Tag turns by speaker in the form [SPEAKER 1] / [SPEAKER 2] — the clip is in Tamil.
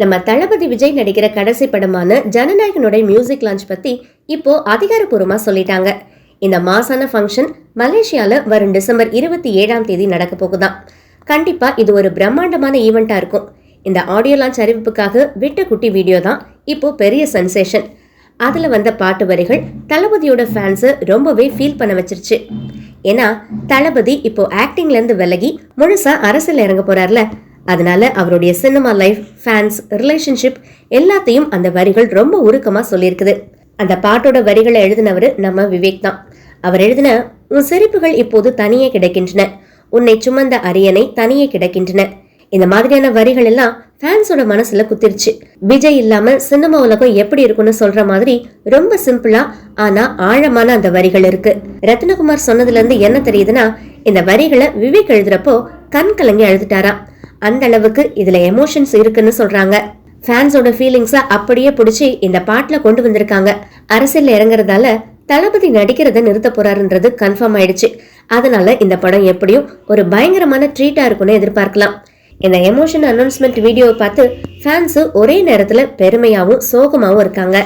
[SPEAKER 1] நம்ம தளபதி விஜய் நடிக்கிற கடைசி படமான ஜனநாயகனுடைய மியூசிக் லான்ச் பத்தி இப்போ அதிகாரப்பூர்வமா சொல்லிட்டாங்க. இந்த மாசான ஃபங்க்ஷன் மலேசியால வரும் டிசம்பர் இருபத்தி ஏழாம் தேதி நடக்க போகுதான் கண்டிப்பா இது ஒரு பிரம்மாண்டமான ஈவெண்டா இருக்கும். இந்த ஆடியோ லான்ச் அறிவிப்புக்காக விட்ட குட்டி வீடியோ தான் இப்போ பெரிய சென்சேஷன் அதுல வந்த பாட்டு வரிகள் தளபதியோட ஃபேன்ஸை ரொம்பவே ஃபீல் பண்ண வச்சிருச்சு. ஏன்னா தளபதி இப்போ ஆக்டிங்ல இருந்து விலகி முழுசா அரசியல் இறங்க போறார்ல. அதனால அவருடைய சினிமா லைஃப் ஃபேன்ஸ் ரிலேஷன்ஷிப் எல்லாத்தையும் அந்த வரிகள் ரொம்ப உருக்கமா சொல்லியிருக்குது. அந்த பாட்டோட வரிகளை எழுதினவர் நம்ம விவேக் தான். அவர் எழுதின உன் சிரிப்புகள் இப்போது தனியே கிடைக்கின்றன. உன்னை சுமந்த அரியணை தனியே கிடக்கின்றன. இந்த மாதிரியான வரிகள் எல்லாம் ஃபேன்ஸோட மனசுல குத்திருச்சு. விஜய் இல்லாம சினிமா உலகம் எப்படி இருக்கும்னு சொல்ற மாதிரி ரொம்ப சிம்பிளா ஆனா ஆழமான அந்த வரிகள் இருக்கு. ரத்னகுமார் சொன்னதுல இருந்து என்ன தெரியுதுன்னா இந்த வரிகளை விவேக் எழுதுறப்போ கண் கலங்கி அழுதுட்டாராம். அந்த அளவுக்கு இதுல எமோஷன்ஸ் இருக்குன்னு சொல்றாங்க. ஃபேன்ஸோட ஃபீலிங்ஸை அப்படியே பிடிச்சி இந்த பாட்டுல கொண்டு வந்திருக்காங்க. அரசியல் இறங்குறதால தளபதி நடிக்கிறத நிறுத்த போறாருன்றது கன்ஃபார்ம் ஆயிடுச்சு. அதனால இந்த படம் எப்படியும் ஒரு பயங்கரமான ட்ரீட்டா இருக்கும்னு எதிர்பார்க்கலாம். இந்த எமோஷன் அனௌன்ஸ்மெண்ட் வீடியோவை பார்த்து ஃபேன்ஸ் ஒரே நேரத்துல பெருமையாவும் சோகமாவும் இருக்காங்க.